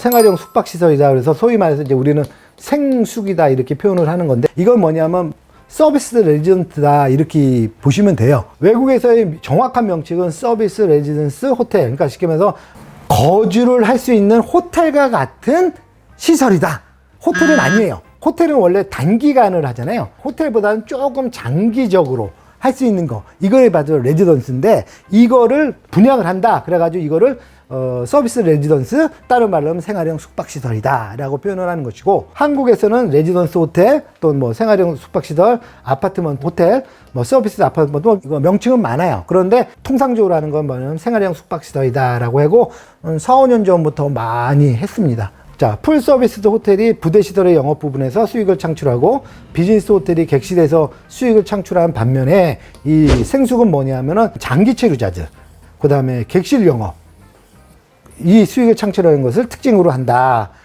생활용 숙박시설이다. 그래서 소위 말해서 이제 우리는 생숙이다 이렇게 표현을 하는 건데 이건 뭐냐면 서비스 레지던트다 이렇게 보시면 돼요. 외국에서의 정확한 명칭은 서비스 레지던스 호텔. 그러니까 쉽게 말해서 거주를 할 수 있는 호텔과 같은 시설이다. 호텔은 아니에요. 호텔은 원래 단기간을 하잖아요. 호텔보다는 조금 장기적으로 할 수 있는 거. 이거에 봐도 레지던스인데 이거를 분양을 한다. 그래가지고 이거를 어, 서비스 레지던스, 다른 말로 하면 생활형 숙박시설이다. 라고 표현을 하는 것이고, 한국에서는 레지던스 호텔, 또는 뭐 생활형 숙박시설, 아파트먼트 호텔, 뭐 서비스 아파트먼트, 뭐 명칭은 많아요. 그런데 통상적으로 하는 건 뭐냐면 생활형 숙박시설이다. 라고 하고, 음, 4, 5년 전부터 많이 했습니다. 자, 풀 서비스 호텔이 부대 시설의 영업 부분에서 수익을 창출하고 비즈니스 호텔이 객실에서 수익을 창출하는 반면에 이 생숙은 뭐냐면은 장기 체류자들, 그 다음에 객실 영업, 이 수익을 창출하는 것을 특징으로 한다.